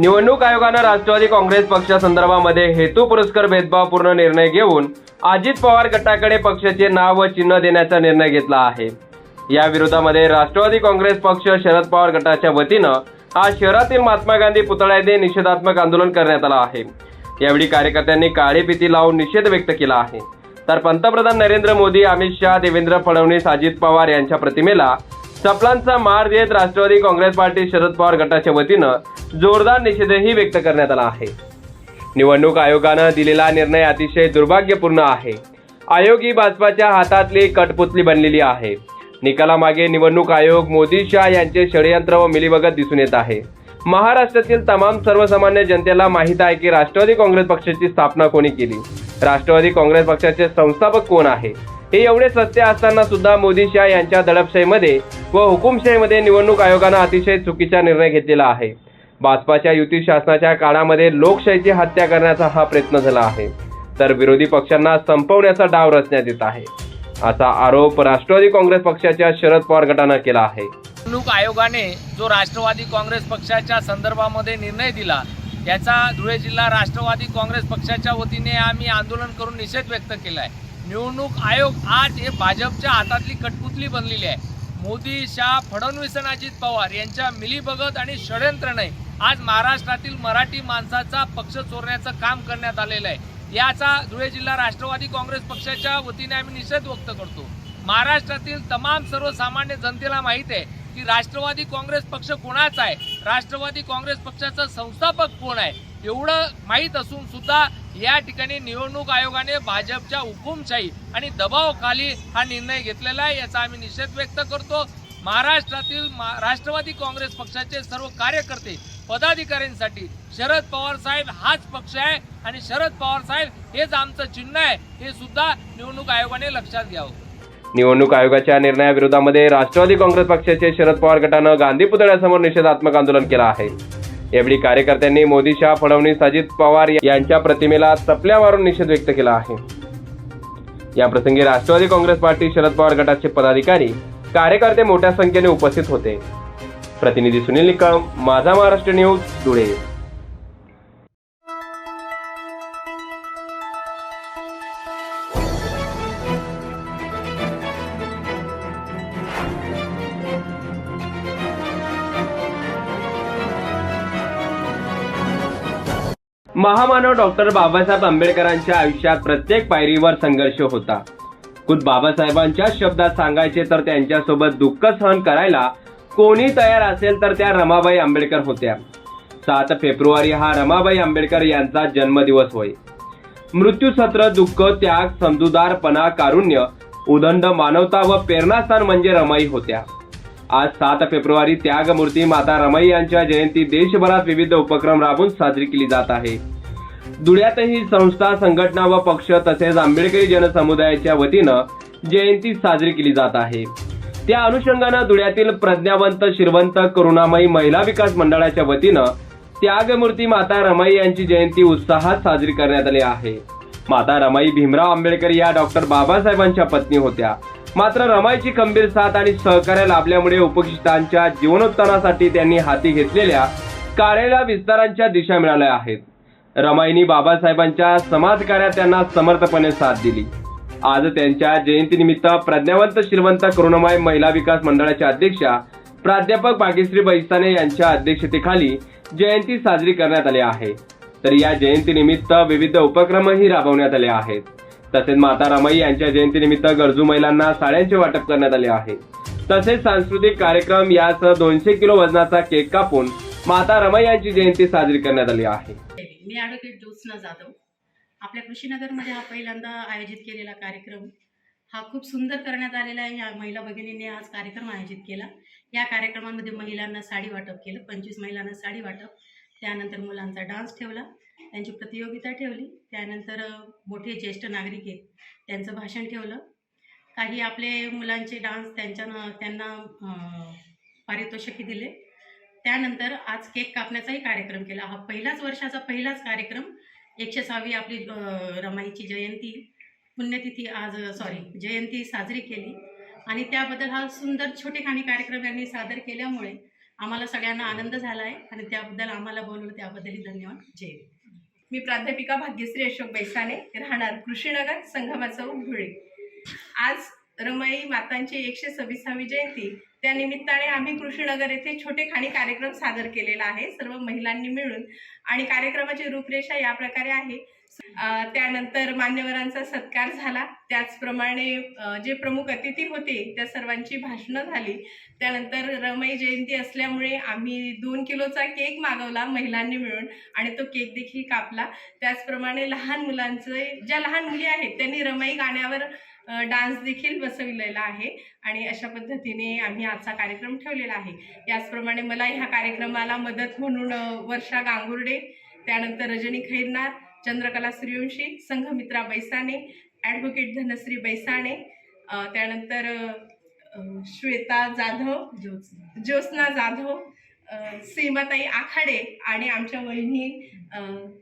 निवडणूक आयोगानं राष्ट्रवादी काँग्रेस पक्षासंदर्भामध्ये हेतू पुरस्कार भेदभावपूर्ण निर्णय घेऊन अजित पवार गटाकडे पक्षाचे नाव व चिन्ह देण्याचा निर्णय घेतला आहे. या विरोधामध्ये राष्ट्रवादी काँग्रेस पक्ष शरद पवार गटाच्या वतीनं आज शहरातील महात्मा गांधी पुतळा येथे निषेधात्मक आंदोलन करण्यात आलं आहे. यावेळी कार्यकर्त्यांनी काळी भीती लावून निषेध व्यक्त केला आहे. तर पंतप्रधान नरेंद्र मोदी अमित शहा देवेंद्र फडणवीस अजित पवार यांच्या प्रतिमेला चपलांचा मार देत राष्ट्रवादी काँग्रेस पार्टी शरद पवार गटाच्या वतीनं जोरदार निषेधही व्यक्त करण्यात आला आहे. निवडणूक आयोगानं दिलेला निर्णय अतिशय दुर्भाग्यपूर्ण आहे. आयोग ही भाजपाच्या हातातली कटपुतली बनलेली आहे. निकालामागे निवडणूक आयोग मोदी शाह यांचे षडयंत्र व मिलीभगत दिसून येत आहे. महाराष्ट्रातील तमाम सर्वसामान्य जनतेला माहीत आहे की राष्ट्रवादी काँग्रेस पक्षाची स्थापना कोणी केली? राष्ट्रवादी काँग्रेस पक्षाचे संस्थापक कोण आहे? हे एवढे सत्य असताना सुद्धा मोदी शाह यांच्या दडपशाहीमध्ये व हुकुमशाहीमध्ये निवडणूक आयोगानं अतिशय चुकीचा निर्णय घेतलेला आहे. भाजपाच्या युती शासनाच्या काळामध्ये लोकशाहीची हत्या करण्याचा हा प्रयत्न झाला आहे. तर विरोधी पक्षांना संपवण्याचा डाव रचण्यात येत आहे. असा आरोप राष्ट्रवादी काँग्रेस पक्षाच्या शरद पवार गटानं केला आहे. निवडणूक आयोगाने जो राष्ट्रवादी काँग्रेस पक्षाच्या संदर्भामध्ये निर्णय दिला याचा धुळे जिल्हा राष्ट्रवादी काँग्रेस पक्षाच्या वतीने आम्ही आंदोलन करून निषेध व्यक्त केला आहे निवडणूक आयोग आज हे भाजपच्या हातातली कटपुतली बनलेली आहे. मोदी शाह फडणवीस आणि अजित पवार यांच्या मिलीभगत आणि षडयंत्राने आज महाराष्ट्रातील मराठी माणसाचा पक्ष चोरण्याचं काम करण्यात आलेलं आहे. याचा धुळे जिल्हा राष्ट्रवादी काँग्रेस पक्षाच्या वतीने आम्ही निषेध व्यक्त करतो. महाराष्ट्रातील तमाम सर्वसामान्य जनतेला माहीत आहे की राष्ट्रवादी काँग्रेस पक्ष कोणाचा आहे? राष्ट्रवादी काँग्रेस पक्षाचा संस्थापक कोण आहे? एवढं माहीत असून सुद्धा या ठिकाणी निवडणूक आयोगाने भाजपच्या हुकुमशाही आणि दबावाखाली हा निर्णय घेतलेला आहे याचा आम्ही निषेध व्यक्त करतो. महाराष्ट्रातील मा- राष्ट्रवादी काँग्रेस पक्षाचे सर्व कार्यकर्ते पदाधिकाऱ्यांसाठी शरद पवार साहेब हाच पक्ष आहे आणि शरद पवार साहेब हेच आमचं चिन्ह आहे हे सुद्धा निवडणूक आयोगाने लक्षात घ्यावं. निवडणूक आयोगाच्या निर्णयाविरोधामध्ये राष्ट्रवादी काँग्रेस पक्षाचे शरद पवार गटानं गांधी पुतळ्यासमोर निषेधात्मक आंदोलन केलं आहे. यावेळी कार्यकर्त्यांनी मोदी शहा फडणवीस अजित पवार यांच्या प्रतिमेला चपल्या मारून निषेध व्यक्त केला आहे. याप्रसंगी राष्ट्रवादी काँग्रेस पार्टी शरद पवार गटाचे पदाधिकारी कार्यकर्ते मोठ्या संख्येने उपस्थित होते. प्रतिनिधी सुनील निकम माझा महाराष्ट्र न्यूज धुळे. महामानव डॉक्टर बाबासाहेब आंबेडकरांच्या आयुष्यात प्रत्येक पायरीवर संघर्ष होता. खुद बाबासाहेबांच्या शब्दात सांगायचे तर त्यांच्यासोबत दुःख सहन करायला कोणी तयार असेल तर त्या रमाबाई आंबेडकर होत्या. सात फेब्रुवारी हा रमाबाई आंबेडकर यांचा जन्मदिवस होय. मृत्यू सत्र दुःख त्याग समजूदारपणा कारुण्य उदंड मानवता व प्रेरणास्थान म्हणजे रमाई होत्या. आज सात फेब्रुवारी त्यागमूर्ती माता रमाई यांच्या जयंती देशभरात विविध उपक्रम राबवून साजरी केली जात आहे. धुळ्यातही संस्था संघटना व पक्ष तसेच आंबेडकरी जनसमुदायाच्या वतीनं जयंती साजरी केली जात आहे. त्या अनुषंगानं धुळ्यातील प्रज्ञावंत श्रीवंत करुणामयी महिला विकास मंडळाच्या वतीनं त्यागमूर्ती माता रमाई यांची जयंती उत्साहात साजरी करण्यात आली आहे. माता रमाई भीमराव आंबेडकर या डॉक्टर बाबासाहेबांच्या पत्नी होत्या. मात्र रमाईची खंबीर साथ आणि सहकार्य लाभल्यामुळे उपशिष्टांच्या जीवनोत्थानासाठी त्यांनी हाती घेतलेल्या कार्याला विस्तारांच्या दिशा मिळाल्या आहेत. रमाईनी बाबासाहेबांच्या समाजकार्यात त्यांना समर्थपणे साथ दिली. आज त्यांच्या जयंतीनिमित्त प्रज्ञावंत श्रीमंत करुणमय महिला विकास मंडळाच्या अध्यक्षा प्राध्यापक भाग्यश्री बैसाने यांच्या अध्यक्षतेखाली जयंती साजरी करण्यात आली आहे. तर या जयंतीनिमित्त विविध उपक्रमही राबवण्यात आले आहेत. तसेच माता रमाई यांच्या जयंतीनिमित्त गरजू महिलांना साड्यांचे वाटप करण्यात आले आहे. तसेच सांस्कृतिक कार्यक्रम यासह दोनशे किलो वजनाचा केक कापून माता रमाई यांची जयंती साजरी करण्यात आली आहे. मी ॲडव्होकेट ज्योत्स्ना जाधव. आपल्या कृषीनगरमध्ये हा पहिल्यांदा आयोजित केलेला कार्यक्रम. हा खूप सुंदर करण्यात आलेला आहे. या महिला भगिनींनी आज कार्यक्रम आयोजित केला. या कार्यक्रमामध्ये महिलांना साडी वाटप केलं. पंचवीस महिलांना साडी वाटप. त्यानंतर मुलांचा डान्स ठेवला. त्यांची प्रतियोगिता ठेवली. त्यानंतर मोठे ज्येष्ठ नागरिक आहेत त्यांचं भाषण ठेवलं. काही आपले मुलांचे डान्स त्यांच्या त्यांना पारितोषिके दिले. त्यानंतर आज केक कापण्याचाही कार्यक्रम केला. हा पहिलाच वर्षाचा पहिलाच कार्यक्रम. एकशे सहावी आपली रमाईची जयंती पुण्यतिथी आज सॉरी जयंती साजरी केली. आणि त्याबद्दल हा सुंदर छोटेखानी कार्यक्रम यांनी सादर केल्यामुळे आम्हाला सगळ्यांना आनंद झाला आहे आणि त्याबद्दल आम्हाला बोलवलं त्याबद्दलही धन्यवाद. जय मी प्राध्यापिका भाग्यश्री अशोक बैसाने राहणार कृषीनगर संगमा चौक धुळे आज रमाई मातांची एकशे सव्वीसावी जयंती. त्या निमित्ताने आम्ही कृष्णनगर येथे छोटे खाणी कार्यक्रम सादर केलेला आहे. सर्व महिलांनी मिळून. आणि कार्यक्रमाची रूपरेषा या प्रकारे आहे. त्यानंतर मान्यवरांचा सत्कार झाला. त्याचप्रमाणे जे प्रमुख अतिथी होते त्या सर्वांची भाषणं झाली. त्यानंतर रमाई जयंती असल्यामुळे आम्ही दोन किलोचा केक मागवला महिलांनी मिळून आणि तो केक देखील कापला. त्याचप्रमाणे लहान मुलांचे ज्या लहान मुली आहेत त्यांनी रमाई गाण्यावर डान्स देखील बसविलेला आहे आणि अशा पद्धतीने आम्ही आजचा कार्यक्रम ठेवलेला आहे याचप्रमाणे मला ह्या कार्यक्रमाला मदत म्हणून वर्षा गांगुर्डे त्यानंतर रजनी खैरनार चंद्रकला सूर्यवंशी संघमित्रा बैसाणे ॲडव्होकेट धनश्री बैसाणे त्यानंतर श्वेता जाधव ज्योत्स्ना. ज्योत्स्ना जाधव सीमाताई आखाडे आणि आमच्या वहिनी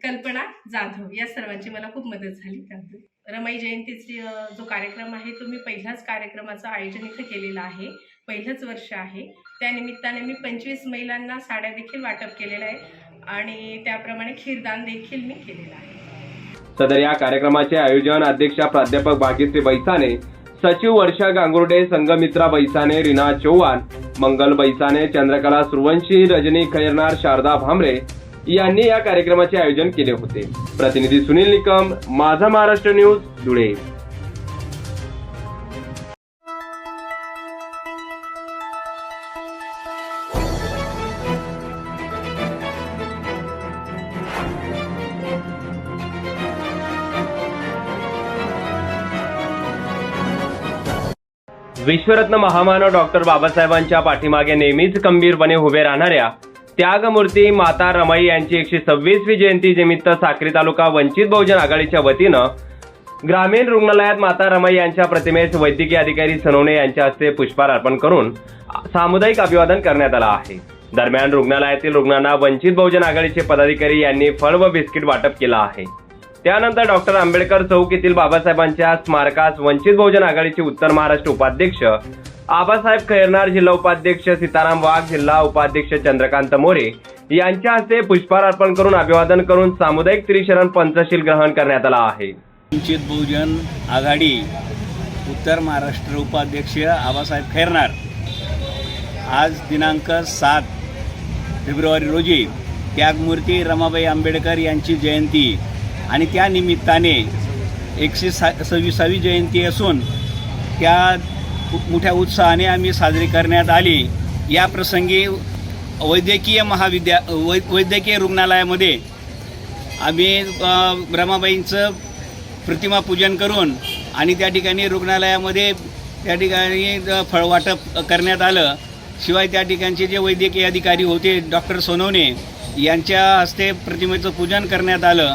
कल्पना जाधव या सर्वांची मला खूप मदत झाली त्यातून रमाई जयंतीची जो कार्यक्रम आहे तो मी पहिल्याच कार्यक्रमाचं आयोजन इथं केलेलं आहे. पहिलंच वर्ष आहे. त्यानिमित्ताने मी पंचवीस महिलांना साड्या देखील वाटप केलेलं आहे आणि त्याप्रमाणे खीरदान देखील मी केलेलं आहे. सदर या कार्यक्रमाचे आयोजन अध्यक्षा प्राध्यापक भाग्यश्री बैसाने सचिव वर्षा गांगुर्डे संघमित्रा बैसाने रीना चौहान मंगल बैसाने चंद्रकला सुरवंशी रजनी खैरनार शारदा भामरे यांनी या कार्यक्रमाचे आयोजन केले होते. प्रतिनिधी सुनील निकम माझा महाराष्ट्र न्यूज धुळे. विश्वरत्न महामानव डॉक्टर बाबासाहेबांच्या पाठीमागे नेहमीच खंबीरपणे उभे राहणाऱ्या त्यागमूर्ती माता रमाई यांची एकशे सव्वीसवी जयंती निमित्त साक्री तालुका वंचित बहुजन आघाडीच्या वतीनं ग्रामीण रुग्णालयात माता रमाई यांच्या प्रतिमेस वैद्यकीय अधिकारी सनोने यांच्या हस्ते पुष्पहार अर्पण करून सामुदायिक अभिवादन करण्यात आलं आहे. दरम्यान रुग्णालयातील रुग्णांना वंचित बहुजन आघाडीचे पदाधिकारी यांनी फळ व बिस्किट वाटप केलं आहे. त्यानंतर डॉक्टर आंबेडकर चौक येथील बाबासाहेबांच्या स्मारकास वंचित बहुजन आघाडीचे उत्तर महाराष्ट्र उपाध्यक्ष आबासाहेब खैरनार जिल्हा उपाध्यक्ष सीताराम वाघ जिल्हा उपाध्यक्ष चंद्रकांत मोरे यांच्या हस्ते पुष्पहार अर्पण करून अभिवादन करून सामुदायिक त्रिशरण पंचशील ग्रहण करण्यात आला आहे. वंचित बहुजन आघाडी उत्तर महाराष्ट्र उपाध्यक्ष आबासाहेब खैरनार आज दिनांक सात फेब्रुवारी रोजी त्यागमूर्ती रमाबाई आंबेडकर यांची जयंती आणि त्या निमित्ताने एकशे सा सव्वीसावी जयंती असून त्या मोठ्या उत्साहाने आम्ही साजरी करण्यात आली. या प्रसंगी वैद्यकीय महाविद्या वै वैद्यकीय रुग्णालयामध्ये आम्ही अ, रमाबाईंचं प्रतिमा पूजन करून आणि त्या ठिकाणी रुग्णालयामध्ये त्या ठिकाणी फळवाटप करण्यात आलं. शिवाय त्या ठिकाणचे जे वैद्यकीय अधिकारी होते डॉक्टर सोनवणे यांच्या हस्ते प्रतिमेचं पूजन करण्यात आलं.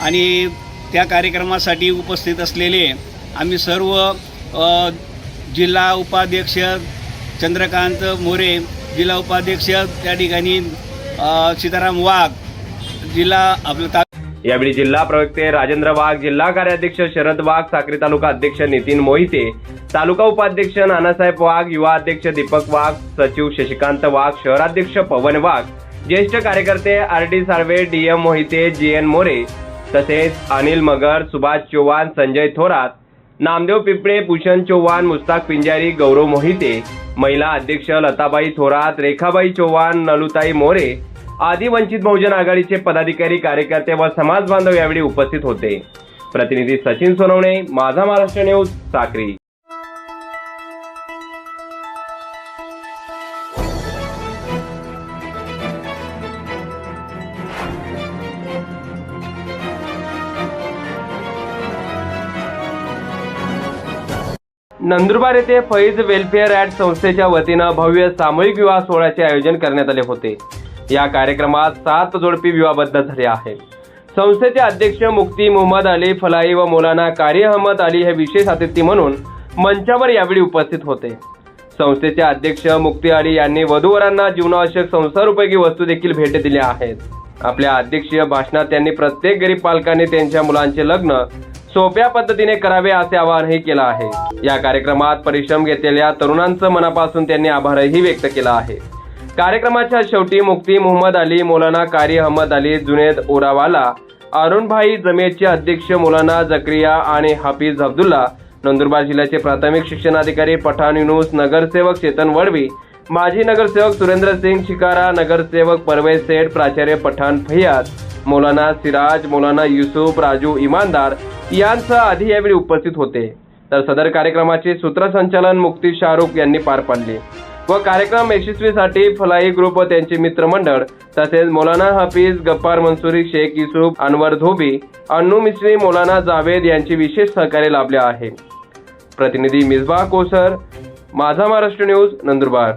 आणि त्या कार्यक्रमासाठी उपस्थित असलेले आम्ही सर्व जिल्हा उपाध्यक्ष चंद्रकांत मोरे जिल्हा उपाध्यक्ष त्या ठिकाणी सीताराम वाघ जिल्हा आपलं यावेळी जिल्हा प्रवक्ते राजेंद्र वाघ जिल्हा कार्याध्यक्ष शरद वाघ साक्री तालुका अध्यक्ष नितीन मोहिते तालुका उपाध्यक्ष नानासाहेब वाघ युवा अध्यक्ष दीपक वाघ सचिव शशिकांत वाघ शहराध्यक्ष पवन वाघ ज्येष्ठ कार्यकर्ते R D Salve D M Mohite G N More तसेच अनिल मगर सुभाष चौहान संजय थोरात नामदेव पिपळे भूषण चौहान मुस्ताक पिंजारी गौरव मोहिते महिला अध्यक्ष लताबाई थोरात रेखाबाई चौहान नलुताई मोरे आदी वंचित बहुजन आघाडीचे पदाधिकारी कार्यकर्ते व समाज बांधव यावेळी उपस्थित होते. प्रतिनिधी सचिन सोनवणे माझा महाराष्ट्र न्यूज साक्री. नंदुरबार येथे फैज वेलफेअर ॲड संस्थेच्या वतीनं भव्य सामूहिक विवाह सोहळ्याचे आयोजन करण्यात आले होते. या कार्यक्रमात सात जोडपी विवाहबद्ध झाले आहे संस्थेचे अध्यक्ष मुक्ती मोहम्मद अली फलाई व मौलाना कारी अहमद अली हे विशेष अतिथी म्हणून मंचावर यावेळी उपस्थित होते. संस्थेचे अध्यक्ष मुक्ती अली यांनी वधूवरांना जीवनावश्यक संसारोपयोगी वस्तू देखील भेट दिल्या आहेत. आपल्या अध्यक्षीय भाषणात त्यांनी प्रत्येक गरीब पालकांनी त्यांच्या मुलांचे लग्न सोप्या पद्धतीने करावे असे आवाहनही केलं आहे. या कार्यक्रमात परिश्रम घेतलेल्या तरुणांचं मनापासून त्यांनी आभारही व्यक्त केला आहे. कार्यक्रमाच्या शेवटी मुक्ती मोहम्मद अली मौलाना कारी अहमद अली जुनेद ओरावाला अरुणभाई जमेचे अध्यक्ष मौलाना जक्रिया आणि हाफिज अब्दुल्ला नंदुरबार जिल्ह्याचे प्राथमिक शिक्षणाधिकारी पठाण युनुस नगरसेवक चेतन वडवी माजी नगरसेवक सुरेंद्र सिंग शिकारा नगरसेवक परवेज सेठ प्राचार्य पठाण फैयाद मौलाना सिराज मौलाना युसुफ राजू इमानदार यांसह आधी यावेळी उपस्थित होते. तर सदर कार्यक्रमाचे सूत्रसंचालन मुक्ती शाहरुख यांनी पार पाडले. व कार्यक्रम यशस्वीसाठी फलाई ग्रुप व त्यांचे मित्रमंडळ तसेच मौलाना हाफिज गप्पार मंसुरी शेख युसुफ अनवर धोबी अन्नू मिश्री मौलाना जावेद यांचे विशेष सहकार्य लाभले आहे. प्रतिनिधी मिसबा कोसर माझा महाराष्ट्र न्यूज नंदुरबार.